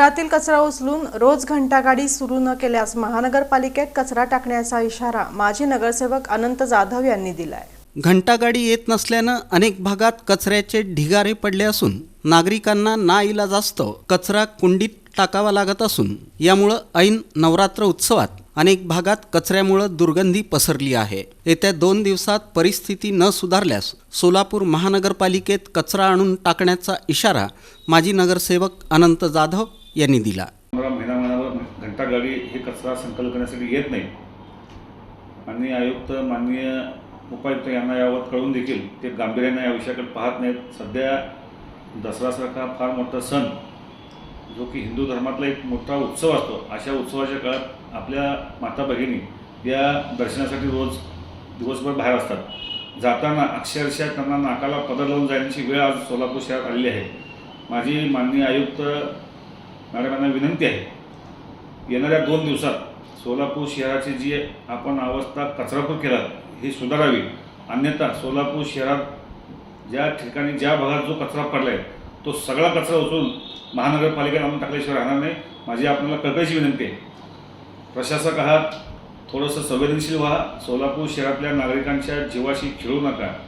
शहरातील कचरा उचलून रोज घंटागाडी सुरू न केल्यास महानगरपालिकेत कचरा टाकण्याचा इशारा माजी नगरसेवक अनंत जाधव यांनी दिलाय. घंटागाडी येत नसल्यानं अनेक भागात कचऱ्याचे ढिगारे पडले असून नागरिकांना नाईलाजास्तव कचरा कुंडीत टाकावा लागत असून यामुळं ऐन नवरात्र उत्सवात अनेक भागात कचऱ्यामुळं दुर्गंधी पसरली आहे. येत्या दोन दिवसात परिस्थिती न सुधारल्यास सोलापूर महानगरपालिकेत कचरा आणून टाकण्याचा इशारा माजी नगरसेवक अनंत जाधव यांनी दिला. मला महिना महिनाभर घंटा गाडी हे कचरा संकलन करण्यासाठी येत नाही. आणि आयुक्त माननीय उपायुक्त यांना यावर कळून देखील ते गांभीर्याने या विषयाकडे पाहत नाहीत. सध्या दसरासारखा फार मोठा सण जो की हिंदू धर्मातला एक मोठा उत्सव असतो अशा उत्सवाच्या काळात आपल्या माता भगिनी या दर्शनासाठी रोज दिवसभर बाहेर असतात. जाताना अक्षरशः त्यांना नाकाला पदर लावून जाण्याची वेळ आज सोलापूर शहरात आलेली आहे. माझी माननीय आयुक्त मॅडमांना विनंती आहे. येणाऱ्या दोन दिवसात सोलापूर शहराची जी आपण अवस्था कचरापूर केला ही सुधारावी. अन्यथा सोलापूर शहरात ज्या ठिकाणी ज्या भागात जो कचरा पडला आहे तो सगळा कचरा उचलून महानगरपालिकेत आणून टाकल्याशिवाय राहणार नाही. माझी आपल्याला कळकळीची विनंती आहे. प्रशासक आहात थोडंसं संवेदनशील व्हा. सोलापूर शहरातल्या नागरिकांच्या जीवाशी खेळू नका.